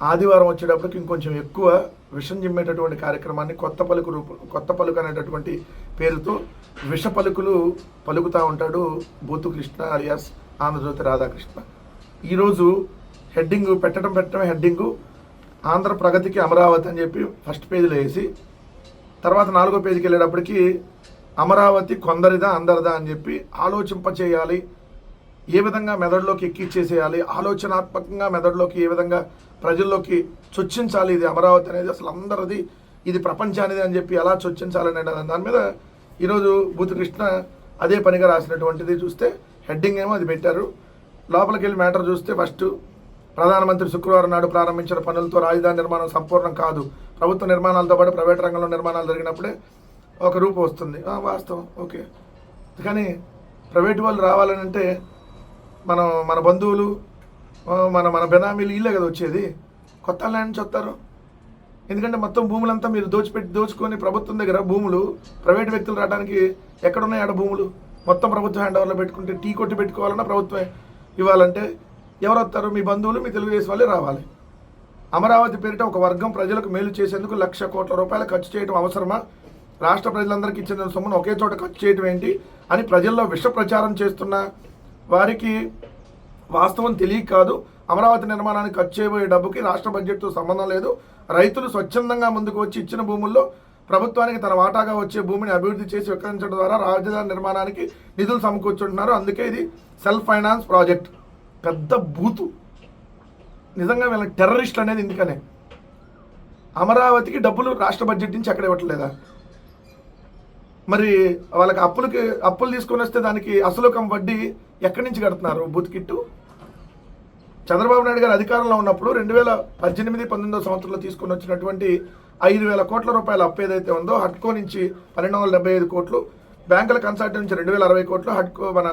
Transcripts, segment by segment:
ఆదివారం వచ్చేటప్పటికి ఇంకొంచెం ఎక్కువ విషం జిమ్మేటటువంటి కార్యక్రమాన్ని కొత్త పలుకు రూప కొత్త పలుకు అనేటటువంటి పేరుతో విష పలుకులు పలుకుతూ ఉంటాడు బూతు కృష్ణ అలియాస్ ఆంధ్రజ్యోతి రాధాకృష్ణ. ఈరోజు హెడ్డింగ్ పెట్టడం పెట్టడం హెడ్డింగు. ఆంధ్ర ప్రగతికి అమరావతి అని చెప్పి ఫస్ట్ పేజీలో వేసి తర్వాత నాలుగో పేజీకి వెళ్ళేటప్పటికి అమరావతి కొందరిదా అందరిదా అని చెప్పి ఆలోచింపచేయాలి ఏ విధంగా మెదడులోకి ఎక్కిచ్చేసేయాలి? ఆలోచనాత్మకంగా మెదడులోకి ఏ విధంగా ప్రజల్లోకి చొచ్చించాలి ఇది అమరావతి అనేది? అసలు అందరిది ఇది ప్రపంచానిది అని చెప్పి ఎలా చొచ్చించాలని దాని మీద ఈరోజు బూతకృష్ణ అదే పనిగా రాసినటువంటిది చూస్తే హెడ్డింగ్ ఏమో అది పెట్టారు. లోపలికి వెళ్ళి మ్యాటర్ చూస్తే ఫస్ట్ ప్రధానమంత్రి శుక్రవారం నాడు ప్రారంభించిన పనులతో రాజధాని నిర్మాణం సంపూర్ణం కాదు. ప్రభుత్వ నిర్మాణాలతో పాటు ప్రైవేట్ రంగంలో నిర్మాణాలు జరిగినప్పుడే ఒక రూపు వస్తుంది. వాస్తవం. ఓకే. కానీ ప్రైవేట్ వాళ్ళు రావాలని అంటే మనం మన బంధువులు మన మన బెనామీలు ఇల్లే కదా వచ్చేది. కొత్త ల్యాండ్ నుంచి వస్తారు ఎందుకంటే మొత్తం భూములంతా మీరు దోచిపెట్టి దోచుకొని ప్రభుత్వం దగ్గర భూములు ప్రైవేట్ వ్యక్తులు రావడానికి ఎక్కడున్నాయి ఆడ భూములు? మొత్తం ప్రభుత్వం హ్యాండ్ ఓవర్లో పెట్టుకుంటే టీ కొట్టి పెట్టుకోవాలన్నా ప్రభుత్వం ఇవ్వాలంటే ఎవరు వస్తారు? మీ బంధువులు మీ తెలుగుదేశం వాళ్ళే రావాలి. అమరావతి పేరిట ఒక వర్గం ప్రజలకు మేలు చేసేందుకు లక్ష కోట్ల రూపాయలు ఖర్చు చేయడం అవసరమా? రాష్ట్ర ప్రజలందరికీ ఇచ్చిన సొమ్మును ఒకే చోట ఖర్చు చేయడం ఏంటి? అని ప్రజల్లో విష ప్రచారం చేస్తున్న వారికి వాస్తవం తెలియక కాదు. అమరావతి నిర్మాణానికి ఖర్చు చేయబోయే డబ్బుకి రాష్ట్ర బడ్జెట్తో సంబంధం లేదు. రైతులు స్వచ్ఛందంగా ముందుకు వచ్చి ఇచ్చిన భూముల్లో ప్రభుత్వానికి తన వాటాగా వచ్చే భూమిని అభివృద్ధి చేసి విక్రయించడం ద్వారా రాజధాని నిర్మాణానికి నిధులు సమకూర్చుంటున్నారు. అందుకే ఇది సెల్ఫ్ ఫైనాన్స్ ప్రాజెక్ట్. పెద్ద బూతు. నిజంగా వీళ్ళ టెర్రరిస్టులు అనేది ఎందుకనే అమరావతికి డబ్బులు రాష్ట్ర బడ్జెట్ నుంచి ఎక్కడ ఇవ్వట్లేదా? మరి వాళ్ళకి అప్పులకి అప్పులు తీసుకొని వస్తే దానికి అసలుకం వడ్డీ ఎక్కడి నుంచి కడుతున్నారు? Booth kit? చంద్రబాబు నాయుడు గారు అధికారంలో ఉన్నప్పుడు రెండు వేల పద్దెనిమిది పంతొమ్మిదో సంవత్సరంలో తీసుకొని వచ్చినటువంటి ఐదు వేల కోట్ల రూపాయల అప్పు ఏదైతే ఉందో హడ్కో నుంచి పన్నెండు వందల డెబ్బై ఐదు కోట్లు బ్యాంకుల కన్సల్ట్ నుంచి రెండు వేల అరవై కోట్లు హడ్కో మన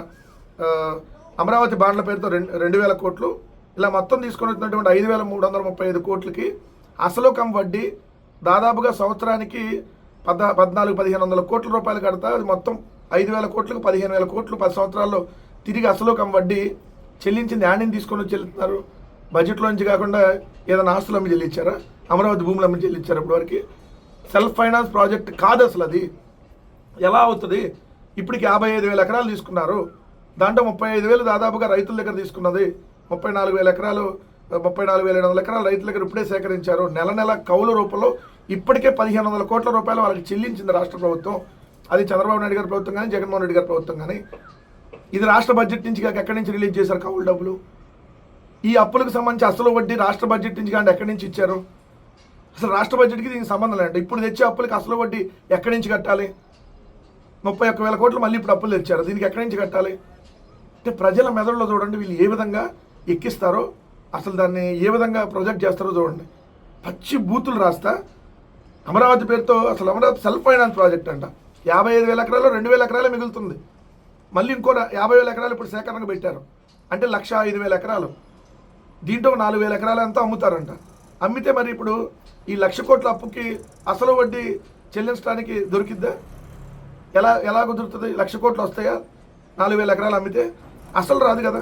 అమరావతి బాండ్ల పేరుతో రెండు రెండు వేల కోట్లు ఇలా మొత్తం తీసుకొని వచ్చినటువంటి ఐదు వేల మూడు వందల ముప్పై ఐదు కోట్లకి అసలు కం వడ్డీ దాదాపుగా సంవత్సరానికి పద్నా పద్నాలుగు పదిహేను వందల కోట్ల రూపాయలు కడతా అది మొత్తం ఐదు వేల కోట్లకు పదిహేను వేల కోట్లు పది సంవత్సరాల్లో తిరిగి అసలు కం వడ్డీ చెల్లించింది యాడిని తీసుకొని చెల్లిస్తున్నారు బడ్జెట్లో నుంచి కాకుండా ఏదైనా ఆస్తులు అమ్మి చెల్లించారా? అమరావతి భూములు అమ్మి చెల్లించారు ఇప్పటివరకు? సెల్ఫ్ ఫైనాన్స్ ప్రాజెక్ట్ కాదు అసలు అది. ఎలా అవుతుంది? ఇప్పటికి యాభై ఐదు వేల ఎకరాలు తీసుకున్నారు. దాంట్లో ముప్పై ఐదు వేలు దాదాపుగా రైతుల దగ్గర తీసుకున్నది. ముప్పై నాలుగు వేల ఎకరాలు ముప్పై నాలుగు వేల ఏడు వందల ఎకరాలు రైతుల దగ్గర ఇప్పుడే సేకరించారు. నెల నెల కౌలు రూపంలో ఇప్పటికే పదిహేను వందల కోట్ల రూపాయలు వాళ్ళకి చెల్లించింది రాష్ట్ర ప్రభుత్వం. అది చంద్రబాబు నాయుడు గారి ప్రభుత్వం కానీ జగన్మోహన్ రెడ్డి గారి ప్రభుత్వం కానీ. ఇది రాష్ట్ర బడ్జెట్ నుంచి కాక ఎక్కడి నుంచి రిలీజ్ చేశారు కౌలు డబ్బులు? ఈ అప్పులకు సంబంధించి అసలు వడ్డీ రాష్ట్ర బడ్జెట్ నుంచి కానీ ఎక్కడి నుంచి ఇచ్చారు? అసలు రాష్ట్ర బడ్జెట్కి దీనికి సంబంధం లేదు. ఇప్పుడు తెచ్చే అప్పులకు అసలు వడ్డీ ఎక్కడి నుంచి కట్టాలి? ముప్పై ఒక్క వేల కోట్లు మళ్ళీ ఇప్పుడు అప్పులు తెచ్చారు. దీనికి ఎక్కడి నుంచి కట్టాలి? అంటే ప్రజల మెదడులో చూడండి వీళ్ళు ఏ విధంగా ఎక్కిస్తారో అసలు దాన్ని ఏ విధంగా ప్రొజెక్ట్ చేస్తారో చూడండి. పచ్చి బూతులు రాస్తా. అమరావతి పేరుతో అసలు అమరావతి సెల్ఫ్ ఫైనాన్స్ ప్రాజెక్ట్ అంట. యాభై ఐదు వేల ఎకరాలు రెండు వేల ఎకరాలే మిగులుతుంది. మళ్ళీ ఇంకో యాభై వేల ఎకరాలు ఇప్పుడు సేకరణకు పెట్టారు. అంటే లక్ష ఐదు వేల ఎకరాలు. దీంట్లో నాలుగు వేల ఎకరాలు అంతా అమ్ముతారంట. అమ్మితే మరి ఇప్పుడు ఈ లక్ష కోట్ల అప్పుకి అసలు వడ్డీ చెల్లించడానికి దొరికిద్దా? ఎలా ఎలా కుదురుతుంది? లక్ష కోట్లు వస్తాయా? నాలుగు వేల ఎకరాలు అమ్మితే అసలు రాదు కదా.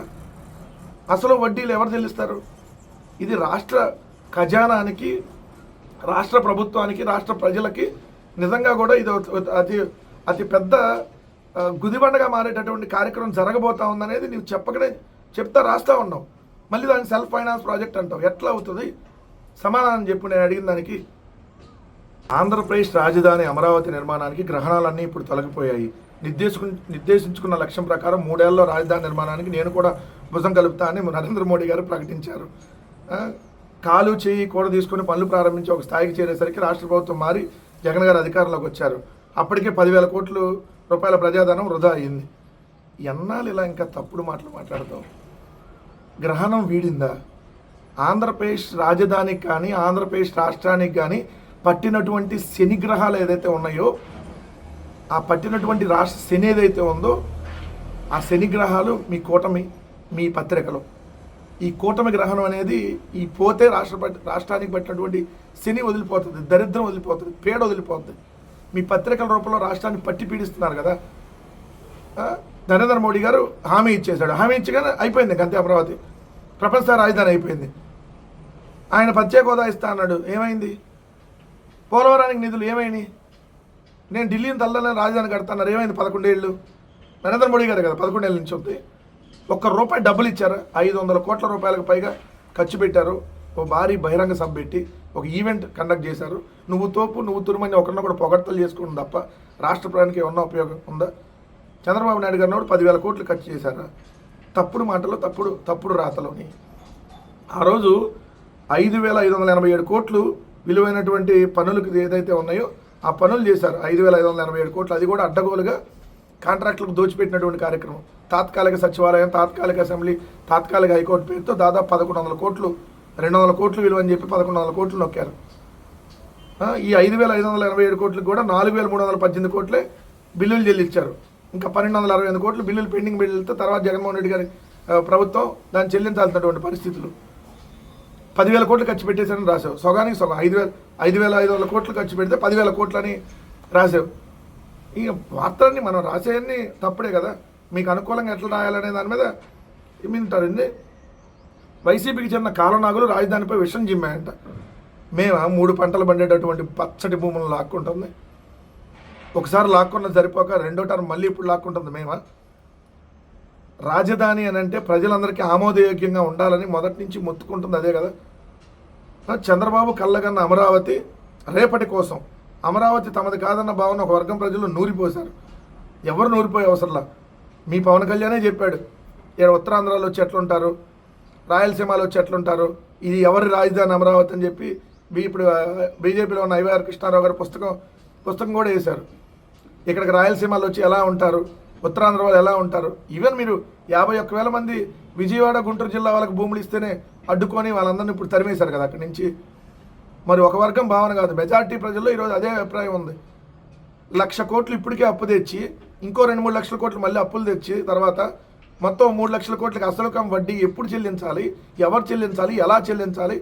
అసలు వడ్డీలు ఎవరు చెల్లిస్తారు? ఇది రాష్ట్ర ఖజానానికి రాష్ట్ర ప్రభుత్వానికి రాష్ట్ర ప్రజలకి నిజంగా కూడా ఇది అతి అతి పెద్ద గుదిబండగా మారేటటువంటి కార్యక్రమం జరగబోతా ఉందనేది నీవు చెప్పకనే చెప్తా రాస్తా ఉన్నావు. మళ్ళీ దాన్ని సెల్ఫ్ ఫైనాన్స్ ప్రాజెక్ట్ అంటావు. ఎట్లా అవుతుంది? సమాధానం చెప్పు నేను అడిగిన దానికి. ఆంధ్రప్రదేశ్ రాజధాని అమరావతి నిర్మాణానికి గ్రహణాలన్నీ ఇప్పుడు తొలగిపోయాయి. నిర్దేశకు నిర్దేశించుకున్న లక్ష్యం ప్రకారం మూడేళ్ళలో రాజధాని నిర్మాణానికి నేను కూడా భుజం కలుపుతా అని నరేంద్ర మోడీ గారు ప్రకటించారు. కాలు చేయి కూడా తీసుకుని పనులు ప్రారంభించి ఒక స్థాయికి చేరేసరికి రాష్ట్ర ప్రభుత్వం మారి జగన్ గారు అధికారంలోకి వచ్చారు. అప్పటికే పదివేల కోట్లు రూపాయల ప్రజాధనం వృధా అయింది ఎన్నాళ్ళు ఇలా ఇంకా తప్పుడు మాటలు మాట్లాడతాం గ్రహణం వీడిందా? ఆంధ్రప్రదేశ్ రాజధానికి కానీ ఆంధ్రప్రదేశ్ రాష్ట్రానికి కానీ పట్టినటువంటి శని గ్రహాలు ఏదైతే ఉన్నాయో ఆ పట్టినటువంటి రాష్ట్ర శని ఏదైతే ఉందో ఆ శని గ్రహాలు మీ కూటమి మీ పత్రికలో. ఈ కూటమి గ్రహణం అనేది ఈ పోతే రాష్ట్ర రాష్ట్రానికి పట్టినటువంటి శని వదిలిపోతుంది దరిద్రం వదిలిపోతుంది పేడ వదిలిపోతుంది. మీ పత్రికల రూపంలో రాష్ట్రాన్ని పట్టి పీడిస్తున్నారు కదా. నరేంద్ర మోడీ గారు హామీ ఇచ్చేశాడు. హామీ ఇచ్చగానే అయిపోయింది గంతే అమరావతి. ప్రపంచ రాజధాని అయిపోయింది. ఆయన ప్రత్యేక హోదా ఇస్తా అన్నాడు. ఏమైంది? పోలవరానికి నిధులు ఏమైనాయి నేను ఢిల్లీని తల్లనే రాజధాని కడతాన్నారు. ఏమైంది పదకొండేళ్ళు నరేంద్ర మోడీ గారు కదా పదకొండేళ్ళ నుంచి ఉంది. ఒక్క రూపాయి డబ్బులు ఇచ్చారు? ఐదు వందల కోట్ల రూపాయలకు పైగా ఖర్చు పెట్టారు. ఓ భారీ బహిరంగ సభ పెట్టి ఒక ఈవెంట్ కండక్ట్ చేశారు. నువ్వు తోపు నువ్వు తురుమని ఒకరిని కూడా పొగడ్తలు చేసుకోవడం తప్ప రాష్ట్ర ప్రయాణికి ఏమన్నా ఉపయోగం ఉందా? చంద్రబాబు నాయుడు గారిని కూడా పదివేల కోట్లు ఖర్చు చేశారు? తప్పుడు మాటలు తప్పుడు తప్పుడు రాతలోని. ఆ రోజు ఐదు వేల ఐదు వందల ఎనభై ఏడు కోట్లు విలువైనటువంటి పనులకు ఏదైతే ఉన్నాయో ఆ పనులు చేశారు. ఐదు వేల ఐదు వందల ఎనభై ఏడు కోట్లు. అది కూడా అడ్డగోలుగా కాంట్రాక్టులకు దోచిపెట్టినటువంటి కార్యక్రమం. తాత్కాలిక సచివాలయం తాత్కాలిక అసెంబ్లీ తాత్కాలిక హైకోర్టు పేరుతో దాదాపు పదకొండు వందల కోట్లు రెండు వందల కోట్లు విలువ అని చెప్పి పదకొండు వందల కోట్లు నొక్కారు. ఈ ఐదు వేల ఐదు వందల ఎనభై ఏడు కోట్లకు కూడా నాలుగు వేల మూడు వందల పద్దెనిమిది కోట్లే బిల్లులు చెల్లించారు. ఇంకా పన్నెండు వందల అరవై ఐదు కోట్లు బిల్లులు పెండింగ్ బిల్లులతో తర్వాత జగన్మోహన్ రెడ్డి గారి ప్రభుత్వం దాన్ని చెల్లించాల్సినటువంటి పరిస్థితులు. పదివేల కోట్లు ఖర్చు పెట్టేశారని రాసావు సగానికి సగం. ఐదు వేల ఐదు వేల ఐదు వందల కోట్లు ఖర్చు పెడితే పదివేల కోట్లని రాసావు ఈ వార్తలన్నీ మనం రాసేయన్ని తప్పుడే కదా. మీకు అనుకూలంగా ఎట్లా రాయాలనే దాని మీద ఏమింటారండి వైసీపీకి చెందిన కాలనాగులు రాజధానిపై విషం జిమ్మాయంట మేము మూడు పంటలు పండేటటువంటి పచ్చటి భూములను లాక్కుంటుంది. ఒకసారి లాక్కున్న సరిపోక రెండో టర్మ్ మళ్ళీ ఇప్పుడు లాక్కుంటుంది మేమా. రాజధాని అని అంటే ప్రజలందరికీ ఆమోదయోగ్యంగా ఉండాలని మొదటి నుంచి మొత్తుకుంటుంది అదే కదా. చంద్రబాబు కళ్ళగన్న అమరావతి రేపటి కోసం. అమరావతి తమది కాదన్న భావన ఒక వర్గం ప్రజలు నూరిపోశారు. ఎవరు నూరిపోయే అవసరంలా? మీ పవన్ కళ్యాణే చెప్పాడు. ఇక్కడ ఉత్తరాంధ్రాలో చెట్లుంటారు. రాయలసీమలో వచ్చి ఎట్లుంటారు? ఇది ఎవరి రాజధాని అమరావతి అని చెప్పి బీ ఇప్పుడు బీజేపీలో ఉన్న ఐవైఆర్ కృష్ణారావు గారి పుస్తకం పుస్తకం కూడా వేశారు. ఇక్కడికి రాయలసీమలో వచ్చి ఎలా ఉంటారు? ఉత్తరాంధ్ర వాళ్ళు ఎలా ఉంటారు? ఈవెన్ మీరు యాభై ఒక్క వేల మంది విజయవాడ గుంటూరు జిల్లా వాళ్ళకి భూములు ఇస్తేనే అడ్డుకొని వాళ్ళందరినీ ఇప్పుడు తరిమేశారు కదా అక్కడి నుంచి. మరి ఒక వర్గం భావన కాదు. మెజారిటీ ప్రజల్లో ఈరోజు అదే అభిప్రాయం ఉంది. లక్ష కోట్లు ఇప్పటికే అప్పు తెచ్చి ఇంకో రెండు మూడు లక్షల కోట్లు మళ్ళీ అప్పులు తెచ్చి తర్వాత మొత్తం మూడు లక్షల కోట్లకి అసలుకం వడ్డీ ఎప్పుడు చెల్లించాలి? ఎవరు చెల్లించాలి? ఎలా చెల్లించాలి?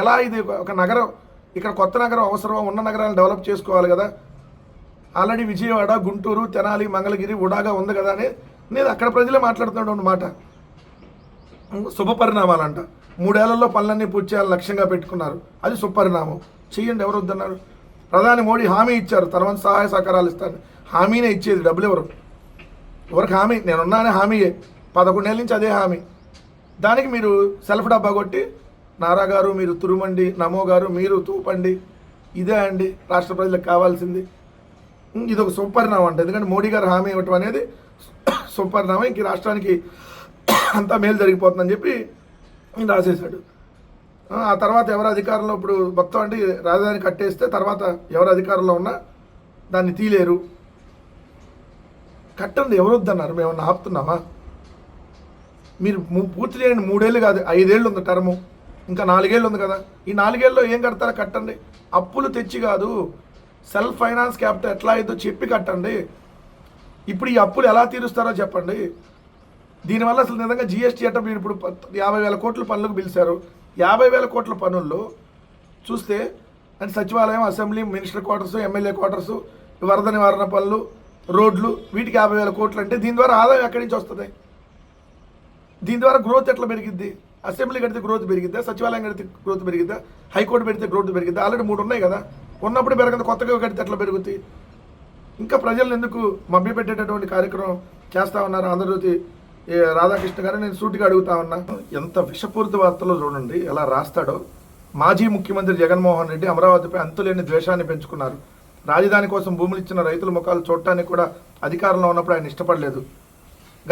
ఎలా ఇది ఒక నగరం ఇక్కడ కొత్త నగరం అవసరం ఉన్న నగరాలను డెవలప్ చేసుకోవాలి కదా. ఆల్రెడీ విజయవాడ గుంటూరు తెనాలి మంగళగిరి ఉడాగా ఉంది కదా అని నేను అక్కడ ప్రజలే మాట్లాడుతున్నాడు మాట శుభపరిణామాలంట మూడేళ్ళలో పనులన్నీ పూర్తి చేయాలని లక్ష్యంగా పెట్టుకున్నారు. అది శుభపరిణామం చెయ్యండి ఎవరు వద్దన్నారు? ప్రధాని మోడీ హామీ ఇచ్చారు. తర్వాత సహాయ సహకారాలు ఇస్తాను. హామీనే ఇచ్చేది డబ్బులు ఎవరు? ఎవరికి హామీ? నేనున్నానే హామీయే పదకొండేళ్ళ నుంచి అదే హామీ. దానికి మీరు సెల్ఫ్ డబ్బా కొట్టి నారా గారు మీరు తురుమండి నమో గారు మీరు తూపండి ఇదే అండి రాష్ట్ర ప్రజలకు కావాల్సింది. ఇది ఒక సుపరిణామం అంటే. ఎందుకంటే మోడీ గారు హామీ ఇవ్వటం అనేది సుపరిణామం. ఇంక రాష్ట్రానికి అంతా మేలు జరిగిపోతుందని చెప్పి రాసేశాడు. ఆ, ఆ తర్వాత ఎవరు అధికారంలో ఇప్పుడు మొత్తం అంటే రాజధాని కట్టేస్తే తర్వాత ఎవరు అధికారంలో ఉన్నా దాన్ని తీలేరు. కట్టండి ఎవరు వద్దన్నారు మేము ఆపుతున్నామా? మీరు పూర్తి చేయండి మూడేళ్ళు కాదు ఐదేళ్ళు ఉంది టర్ము. ఇంకా నాలుగేళ్ళు ఉంది కదా. ఈ నాలుగేళ్ళలో ఏం కడతారో కట్టండి. అప్పులు తెచ్చి కాదు సెల్ఫ్ ఫైనాన్స్ క్యాపిటల్ ఎట్లా అయిందో చెప్పి కట్టండి. ఇప్పుడు ఈ అప్పులు ఎలా తీరుస్తారో చెప్పండి. దీనివల్ల అసలు నిజంగా జిఎస్టీ అంటే మీరు ఇప్పుడు యాభై వేల కోట్ల పనులకు పిలిచారు. యాభై వేల కోట్ల పనుల్లో చూస్తే అంటే సచివాలయం assembly minister quarters MLA quarters వరద నివారణ పనులు రోడ్లు వీటికి యాభై వేల కోట్లు అంటే దీని ద్వారా ఆదాయం ఎక్కడి నుంచి వస్తుంది? దీని ద్వారా గ్రోత్ ఎట్లా పెరిగిద్ది? అసెంబ్లీ కడితే గ్రోత్ పెరిగిద్దా? సచివాలయం కడితే గ్రోత్ పెరిగిద్దా? హైకోర్టు పెడితే గ్రోత్ పెరిగిద్దా? ఆల్రెడీ మూడు ఉన్నాయి కదా. ఉన్నప్పుడు పెరగదు కొత్తగా కడితే ఎట్లా పెరుగుతాయి ఇంకా ప్రజలను ఎందుకు మభ్యపెట్టేటటువంటి కార్యక్రమం చేస్తా ఉన్నారు? ఆంధ్రజ్యోతి రాధాకృష్ణ గారు నేను సూటిగా అడుగుతా ఉన్నా. ఎంత విషపూరిత వార్తలో చూడండి ఎలా రాస్తాడో. మాజీ ముఖ్యమంత్రి జగన్మోహన్ రెడ్డి అమరావతిపై అంతులేని ద్వేషాన్ని పెంచుకున్నారు. రాజధాని కోసం భూములు ఇచ్చిన రైతుల ముఖాలు చూడటానికి కూడా అధికారంలో ఉన్నప్పుడు ఆయన ఇష్టపడలేదు.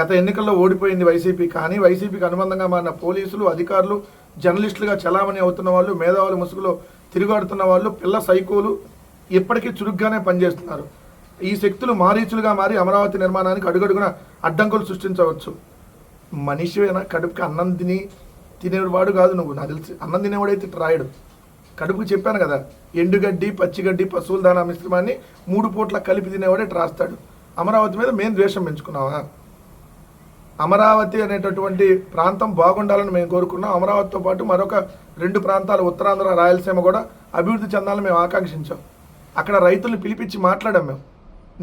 గత ఎన్నికల్లో ఓడిపోయింది వైసీపీ కానీ వైసీపీకి అనుబంధంగా మారిన పోలీసులు అధికారులు జర్నలిస్టులుగా చలామణి అవుతున్న వాళ్ళు మేధావుల ముసుగులో తిరుగాడుతున్న వాళ్ళు పిల్ల సైకోలు ఇప్పటికీ చురుగ్గానే పనిచేస్తున్నారు. ఈ శక్తులు మారీచులుగా మారి అమరావతి నిర్మాణానికి అడుగడుగున అడ్డంకులు సృష్టించవచ్చు. మనిషివేనా కడుపుకి అన్నం తిని తినేవాడు కాదు నువ్వు. నాకు తెలిసి అన్నం తినేవాడైతే రాయడు. కడుపు చెప్పాను కదా ఎండుగడ్డి పచ్చిగడ్డి పశువుల దానా మిశ్రమాన్ని మూడు పూట్ల కలిపి తినేవాడే రాస్తాడు అమరావతి మీద మేము ద్వేషం పెంచుకున్నావా అమరావతి అనేటటువంటి ప్రాంతం బాగుండాలని మేము కోరుకున్నాం. అమరావతితో పాటు మరొక రెండు ప్రాంతాలు ఉత్తరాంధ్ర రాయలసీమ కూడా అభివృద్ధి చెందాలని మేము ఆకాంక్షించాం. అక్కడ రైతుల్ని పిలిపించి మాట్లాడాం మేము.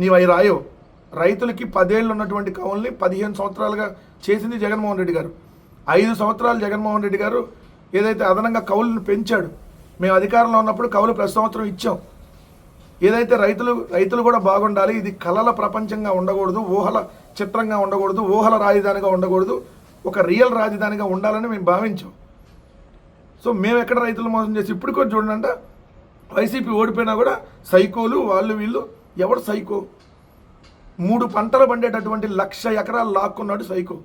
నీవై అవి రాయవు. రైతులకి పదేళ్ళు ఉన్నటువంటి కవుల్ని పదిహేను సంవత్సరాలుగా చేసింది జగన్మోహన్ రెడ్డి గారు. ఐదు సంవత్సరాలు జగన్మోహన్ రెడ్డి గారు ఏదైతే అదనంగా కౌలను పెంచాడు మేము అధికారంలో ఉన్నప్పుడు కవులు ప్రతి సంవత్సరం ఇచ్చాం. ఏదైతే రైతులు రైతులు కూడా బాగుండాలి ఇది కళల ప్రపంచంగా ఉండకూడదు ఊహల చిత్రంగా ఉండకూడదు ఊహల రాజధానిగా ఉండకూడదు ఒక రియల్ రాజధానిగా ఉండాలని మేము భావించాం. సో మేము ఎక్కడ రైతులు మోసం చేసి ఇప్పుడు కూడా చూడండి వైసీపీ ఓడిపోయినా కూడా సైకోలు వాళ్ళు వీళ్ళు ఎవడు సైకో? మూడు పంటలు పండేటటువంటి లక్ష ఎకరాలు లాక్కున్నాడు సైకో.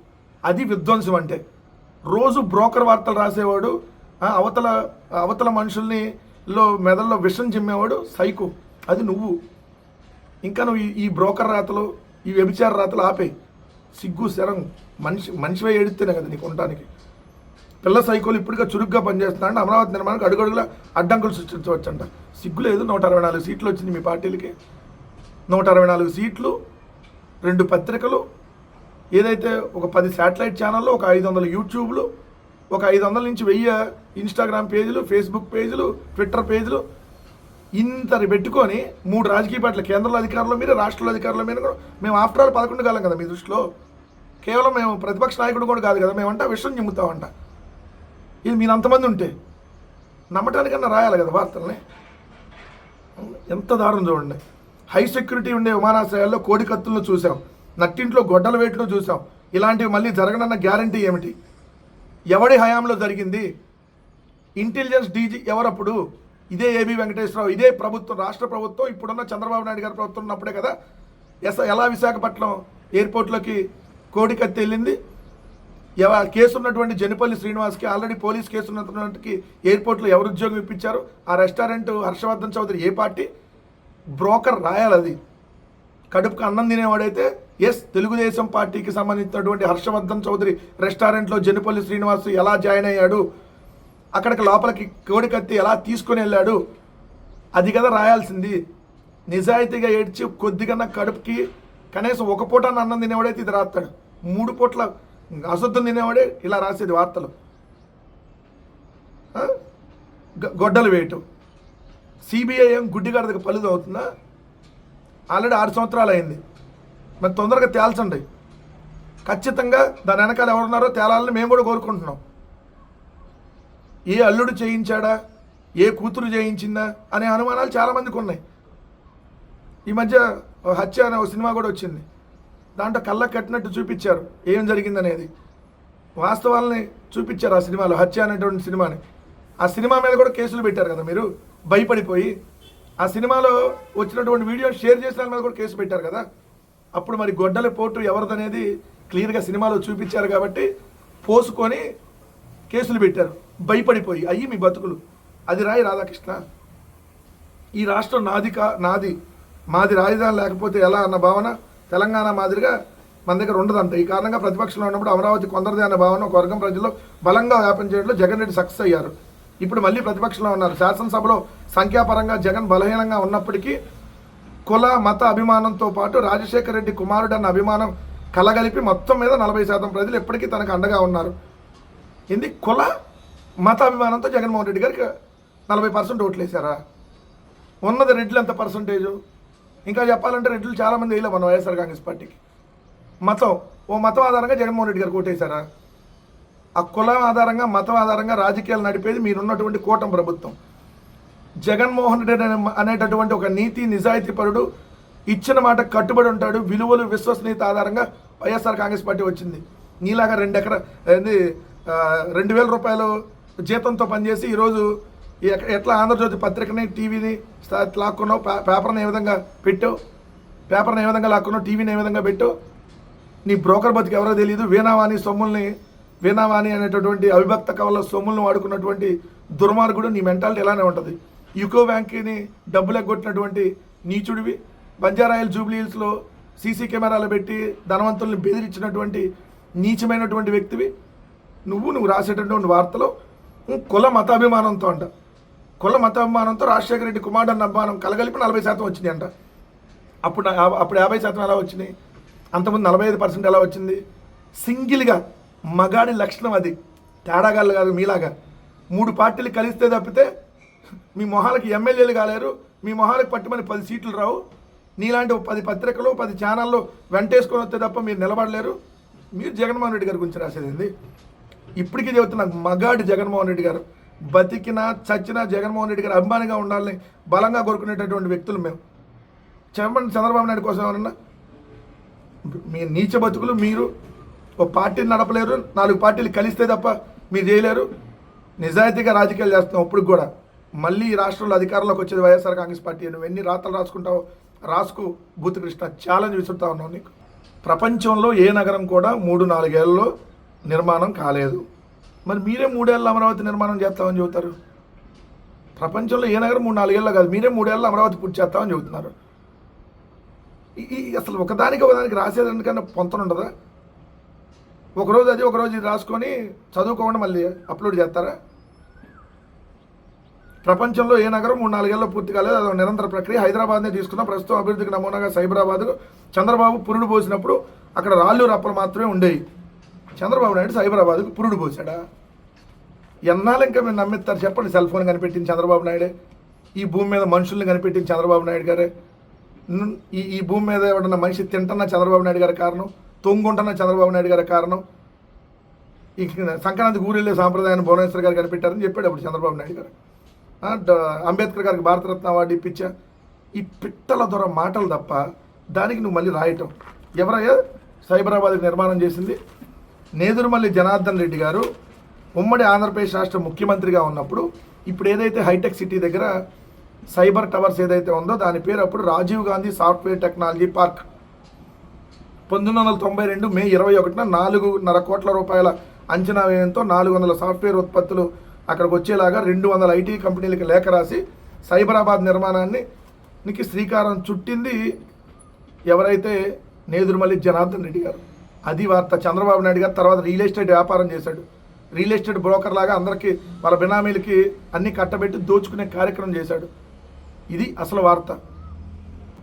అది విధ్వంసం అంటే. రోజు బ్రోకర్ వార్తలు రాసేవాడు అవతల అవతల మనుషుల్ని లో మెదల్లో విషం చిమ్మేవాడు సైకో. అది నువ్వు. ఇంకా నువ్వు ఈ- ఈ బ్రోకర్ రాతలు ఈ వ్యభిచార రాతలు ఆపే. సిగ్గు శరం. మనిషి మనిషివే ఏడితేనే కదా నీకు ఉండటానికి. పిల్ల సైకోలు ఇప్పటికే చురుగ్గా పనిచేస్తున్నాడు అమరావతి నిర్మాణానికి అడుగడుగుల అడ్డంకులు సృష్టించవచ్చంట. సిగ్గు లేదు. నూట అరవై నాలుగు సీట్లు వచ్చింది మీ పార్టీలకి. నూట అరవై నాలుగు సీట్లు రెండు పత్రికలు ఏదైతే ఒక పది శాటిలైట్ ఛానళ్ళు ఒక ఐదు వందల యూట్యూబ్లు ఒక ఐదు వందల నుంచి వెయ్యి ఇన్స్టాగ్రామ్ పేజీలు ఫేస్బుక్ పేజీలు ట్విట్టర్ పేజీలు ఇంతని పెట్టుకొని మూడు రాజకీయ పార్టీలు కేంద్రంలో అధికారుల మీద రాష్ట్రంలో అధికారుల మీద కూడా మేము ఆఫ్టర్ ఆల్ పదకొండు కాలం కదా మీ దృష్టిలో. కేవలం మేము ప్రతిపక్ష నాయకుడు కూడా కాదు కదా మేమంట విషయం చెబుతామంట ఇది మీరు అంతమంది ఉంటే నమ్మటానికన్నా రాయాలి కదా వార్తల్ని. ఎంత దారుణం చూడండి. హై సెక్యూరిటీ ఉండే విమానాశ్రయాల్లో కోడి కత్తులను చూసాం నట్టింట్లో గొడ్డల వేటును చూసాం ఇలాంటివి మళ్ళీ జరగనన్న గ్యారంటీ ఏమిటి? ఎవడి హయాంలో జరిగింది? ఇంటెలిజెన్స్ డీజీ ఎవరప్పుడు? ఇదే ఏబి వెంకటేశ్వరరావు ఇదే ప్రభుత్వం రాష్ట్ర ప్రభుత్వం ఇప్పుడున్న చంద్రబాబు నాయుడు గారి ప్రభుత్వం ఉన్నప్పుడే కదా ఎస్ ఎలా విశాఖపట్నం ఎయిర్పోర్ట్లోకి కోడి కత్తి వెళ్ళింది? ఎవ కేసు ఉన్నటువంటి జనపల్లి శ్రీనివాస్కి ఆల్రెడీ పోలీస్ కేసు ఉన్నటువంటి ఎయిర్పోర్ట్లో ఎవరు ఉద్యోగం ఇప్పించారు? ఆ రెస్టారెంట్ హర్షవర్ధన్ చౌదరి ఏ పార్టీ? బ్రోకర్ రాయాలి అది. కడుపుకు అన్నం తినేవాడైతే ఎస్ తెలుగుదేశం పార్టీకి సంబంధించినటువంటి హర్షవర్ధన్ చౌదరి రెస్టారెంట్లో జనపల్లి శ్రీనివాస్ ఎలా జాయిన్ అయ్యాడు? అక్కడికి లోపలికి కోడి కత్తి ఎలా తీసుకొని వెళ్ళాడు? అది కదా రాయాల్సింది. నిజాయితీగా ఏడ్చి కొద్దిగా కడుపుకి కనీసం ఒక పూట అన్నం తినేవాడైతే ఇది రాస్తాడు. మూడు పూట్ల అశుద్ధం తినేవాడే ఇలా రాసేది వార్తలు. గొడ్డలు వేయటం. సిబిఐ ఏం గుడ్డిగాడికి పలుదు అవుతుందా ఆల్రెడీ ఆరు సంవత్సరాలు అయింది మరి తొందరగా తేల్చండి. ఖచ్చితంగా దాని వెనకాల ఎవరున్నారో తేలాలని మేము కూడా కోరుకుంటున్నాం. ఏ అల్లుడు చేయించాడా? ఏ కూతురు చేయించిందా? అనే అనుమానాలు చాలామందికి ఉన్నాయి. ఈ మధ్య హత్య అనే ఒక సినిమా కూడా వచ్చింది. దాంట్లో కళ్ళకు కట్టినట్టు చూపించారు. ఏం జరిగిందనేది. వాస్తవాలని చూపించారు ఆ సినిమాలో హత్య అనేటువంటి సినిమాని. ఆ సినిమా మీద కూడా కేసులు పెట్టారు కదా మీరు? భయపడిపోయి. ఆ సినిమాలో వచ్చినటువంటి వీడియో షేర్ చేసిన మీద కూడా కేసు పెట్టారు కదా? అప్పుడు మరి గొడ్డల పోటు ఎవరిదనేది క్లియర్గా సినిమాలో చూపించారు కాబట్టి పోసుకొని కేసులు పెట్టారు. భయపడిపోయి అయ్యి మీ బతుకులు. అది రాయి రాధాకృష్ణ. ఈ రాష్ట్రం నాది కా నాది. మాది రాజధాని లేకపోతే ఎలా అన్న భావన తెలంగాణ మాదిరిగా మన దగ్గర ఉండదంట. ఈ కారణంగా ప్రతిపక్షంలో ఉన్నప్పుడు అమరావతి కొందరిది అన్న భావన ఒక వర్గం ప్రజల్లో బలంగా వ్యాపం చేయడంలో జగన్ రెడ్డి సక్సెస్ అయ్యారు. ఇప్పుడు మళ్ళీ ప్రతిపక్షంలో ఉన్నారు. శాసనసభలో సంఖ్యాపరంగా జగన్ బలహీనంగా ఉన్నప్పటికీ కుల మత అభిమానంతో పాటు రాజశేఖర రెడ్డి కుమారుడు అన్న అభిమానం కలగలిపి మొత్తం మీద నలభై శాతం ప్రజలు ఎప్పటికీ తనకు అండగా ఉన్నారు. ఇది కుల? మతాభిమానంతో జగన్మోహన్ రెడ్డి గారికి నలభై పర్సెంట్ ఓట్లు వేశారా ఉన్నది రెడ్లు ఎంత పర్సంటేజు? ఇంకా చెప్పాలంటే రెడ్లు చాలామంది వేయలే మన వైఎస్ఆర్ కాంగ్రెస్ పార్టీకి. మతం ఓ మతం ఆధారంగా జగన్మోహన్ రెడ్డి గారికి ఓటేశారా ఆ కులం ఆధారంగా మతం ఆధారంగా రాజకీయాలు నడిపేది మీరున్నటువంటి కూటమి ప్రభుత్వం. జగన్మోహన్ రెడ్డి అనే అనేటటువంటి ఒక నీతి నిజాయితీ పరుడు ఇచ్చిన మాట కట్టుబడి ఉంటాడు. విలువలు విశ్వసనీయత ఆధారంగా వైఎస్ఆర్ కాంగ్రెస్ పార్టీ వచ్చింది. నీలాగా రెండు ఎకర రెండు వేల రూపాయలు జీతంతో పనిచేసి ఈరోజు ఎట్లా ఆంధ్రజ్యోతి పత్రికని టీవీని లాక్కున్నావు పేపర్ని ఏ విధంగా పెట్టావు? పేపర్ని ఏ విధంగా లాక్కున్నావు? టీవీని ఏ విధంగా పెట్టావు? నీ బ్రోకర్ బతికి ఎవరో తెలియదు వీణావాణి సొమ్ముల్ని వీణావాణి అనేటటువంటి అవిభక్త కవల సొమ్ములను వాడుకున్నటువంటి దుర్మార్గుడు నీ మెంటాలిటీ ఎలానే ఉంటుంది. యుకో బ్యాంక్ని డబ్బులు ఎగ్గొట్టినటువంటి నీచుడివి. బంజారాయల్ జూబ్లీహిల్స్లో సీసీ కెమెరాలు పెట్టి ధనవంతుల్ని బెదిరించినటువంటి నీచమైనటువంటి వ్యక్తివి. నువ్వు నువ్వు రాసేటటువంటి వార్తలో కుల మతాభిమానంతో అంట. కుల మతాభిమానంతో రాజశేఖర రెడ్డి కుమారుడు అభిమానం కలగలిపి నలభై శాతం వచ్చింది అంట. అప్పుడు అప్పుడు యాభై శాతం ఎలా వచ్చినాయి అంతకుముందు నలభై ఐదు పర్సెంట్ ఎలా వచ్చింది? సింగిల్గా మగాడి లక్షణం అది. తేడాగాళ్ళు కాదు మీలాగా. మూడు పార్టీలు కలిస్తే తప్పితే మీ మొహాలకి ఎమ్మెల్యేలు కాలేరు మీ మొహాలకు పట్టుమని పది సీట్లు రావు. నీలాంటి పది పత్రికలు పది ఛానళ్ళు వెంటేసుకొని వస్తే తప్ప మీరు నిలబడలేరు. మీరు జగన్మోహన్ రెడ్డి గారి గురించి రాసేది ఇప్పటికీ చెబుతున్నా మగాడి జగన్మోహన్ రెడ్డి గారు బతికినా చచ్చినా జగన్మోహన్ రెడ్డి గారు అభిమానిగా ఉండాలని బలంగా కోరుకునేటటువంటి వ్యక్తులు మేము. చెప్పండి చంద్రబాబు నాయుడు కోసం ఏమన్నా మీ నీచ బతుకులు మీరు ఒక పార్టీని నడపలేరు నాలుగు పార్టీలు కలిస్తే తప్ప మీరు చేయలేరు. నిజాయితీగా రాజకీయాలు చేస్తున్నాం ఇప్పుడు కూడా. మళ్ళీ ఈ రాష్ట్రంలో అధికారంలోకి వచ్చేది వైఎస్ఆర్ కాంగ్రెస్ పార్టీ నువ్వు ఎన్ని రాతలు రాసుకుంటావు రాసుకు బూతుకృష్ణ ఛాలెంజ్ విసురుతా ఉన్నావు నీకు. ప్రపంచంలో ఏ నగరం కూడా మూడు నాలుగేళ్ళలో నిర్మాణం కాలేదు. మరి మీరే మూడేళ్ళ అమరావతి నిర్మాణం చేస్తామని చెబుతారు. ప్రపంచంలో ఏ నగరం మూడు నాలుగేళ్ళ కాదు మీరే మూడేళ్ళ అమరావతి పూర్తి చేస్తామని చెబుతున్నారు. ఈ- ఈ అసలు ఒకదానికి ఒకదానికి రాసేదానికన్నా పొంతన ఉండదా? ఒకరోజు అది ఒకరోజు ఇది రాసుకొని చదువుకోకుండా మళ్ళీ అప్లోడ్ చేస్తారా? ప్రపంచంలో ఏ నగరం మూడు నాలుగేళ్ళలో పూర్తి కాలేదు అది నిరంతర ప్రక్రియ. హైదరాబాద్నే తీసుకున్న. ప్రస్తుతం అభివృద్ధికి నమూనాగా సైబరాబాద్ చంద్రబాబు పురుడు పోసినప్పుడు అక్కడ రాళ్ళు రప్పలు మాత్రమే ఉండేవి. చంద్రబాబు నాయుడు సైబరాబాద్కు పురుడు పోసాడా ఎన్నాళ్ళు ఇంకా మీరు నమ్మిస్తారు? చెప్పండి సెల్ ఫోన్ కనిపెట్టింది చంద్రబాబు నాయుడే. ఈ భూమి మీద మనుషుల్ని కనిపెట్టింది చంద్రబాబు నాయుడు గారే. ఈ ఈ భూమి మీద ఎవడన్నా మనిషి తింటున్న చంద్రబాబు నాయుడు గారి కారణం? తొంగుంటున్న చంద్రబాబు నాయుడు గారి కారణం? ఈ సంక్రాంతి ఊరెళ్ళే సాంప్రదాయాన్ని భువనేశ్వర్ గారు కనిపెట్టారని చెప్పాడు అప్పుడు చంద్రబాబు నాయుడు గారు. అంబేద్కర్ గారికి భారతరత్న అవార్డు ఇప్పించా. ఈ పిట్టల దొర మాటలు తప్ప దానికి నువ్వు మళ్ళీ రాయటం. ఎవరయ్యా? సైబరాబాద్కి నిర్మాణం చేసింది నేదురుమల్లి జనార్దన్ రెడ్డి గారు ఉమ్మడి ఆంధ్రప్రదేశ్ రాష్ట్ర ముఖ్యమంత్రిగా ఉన్నప్పుడు ఇప్పుడు ఏదైతే హైటెక్ సిటీ దగ్గర సైబర్ టవర్స్ ఏదైతే ఉందో దాని పేరు అప్పుడు Rajiv Gandhi software technology park. పంతొమ్మిది వందల తొంభై రెండు మే ఇరవై ఒకటిన నాలుగున్నర కోట్ల రూపాయల అంచనా వ్యయంతో నాలుగు వందల సాఫ్ట్వేర్ ఉత్పత్తులు అక్కడికి వచ్చేలాగా రెండు వందల ఐటీ కంపెనీలకు లేఖ రాసి సైబరాబాద్ నిర్మాణాన్ని శ్రీకారం చుట్టింది ఎవరైతే నేదురుమల్లి జనార్దన్ రెడ్డి గారు. అది వార్త చంద్రబాబు నాయుడు గారు తర్వాత రియల్ ఎస్టేట్ వ్యాపారం చేశాడు. రియల్ ఎస్టేట్ బ్రోకర్ లాగా అందరికీ వాళ్ళ బినామీలకి అన్ని కట్టబెట్టి దోచుకునే కార్యక్రమం చేశాడు. ఇది అసలు వార్త.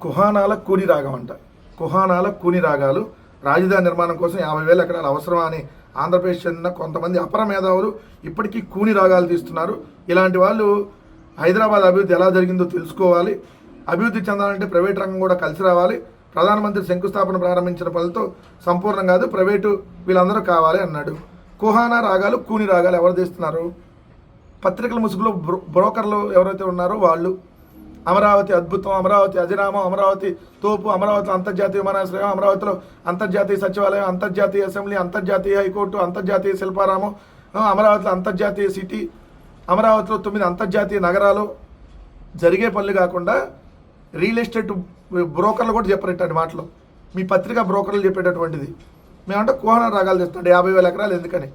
కుహానాల కూని రాగం అంట. కుహానాల కూని రాగాలు రాజధాని నిర్మాణం కోసం యాభై వేల ఎకరాలు అవసరమా అని ఆంధ్రప్రదేశ్ చెందిన కొంతమంది అపర మేధావులు ఇప్పటికీ కూని రాగాలు తీస్తున్నారు. ఇలాంటి వాళ్ళు హైదరాబాద్ అభివృద్ధి ఎలా జరిగిందో తెలుసుకోవాలి. అభివృద్ధి చెందాలంటే ప్రైవేట్ రంగం కూడా కలిసి రావాలి. ప్రధానమంత్రి శంకుస్థాపన ప్రారంభించిన పనులతో సంపూర్ణం కాదు ప్రైవేటు వీళ్ళందరూ కావాలి అన్నాడు. కుహానా రాగాలు కూని రాగాలు ఎవరు తీస్తున్నారు? పత్రికల ముసుగులో బ్రో బ్రోకర్లు ఎవరైతే ఉన్నారో వాళ్ళు. అమరావతి అద్భుతం అమరావతి అధిరామం అమరావతి తోపు అమరావతిలో అంతర్జాతీయ విమానాశ్రయం అమరావతిలో అంతర్జాతీయ సచివాలయం అంతర్జాతీయ అసెంబ్లీ అంతర్జాతీయ హైకోర్టు అంతర్జాతీయ శిల్పారామం అమరావతిలో అంతర్జాతీయ సిటీ అమరావతిలో తొమ్మిది అంతర్జాతీయ నగరాలు. జరిగే పనులు కాకుండా రియల్ ఎస్టేట్ బ్రోకర్లు కూడా చెప్పరేటండి మాటలు. మీ పత్రికా బ్రోకర్లు చెప్పేటటువంటిది. మేమంటే కోహన రాగాలు తెస్తాడు యాభై వేల ఎకరాలు ఎందుకని?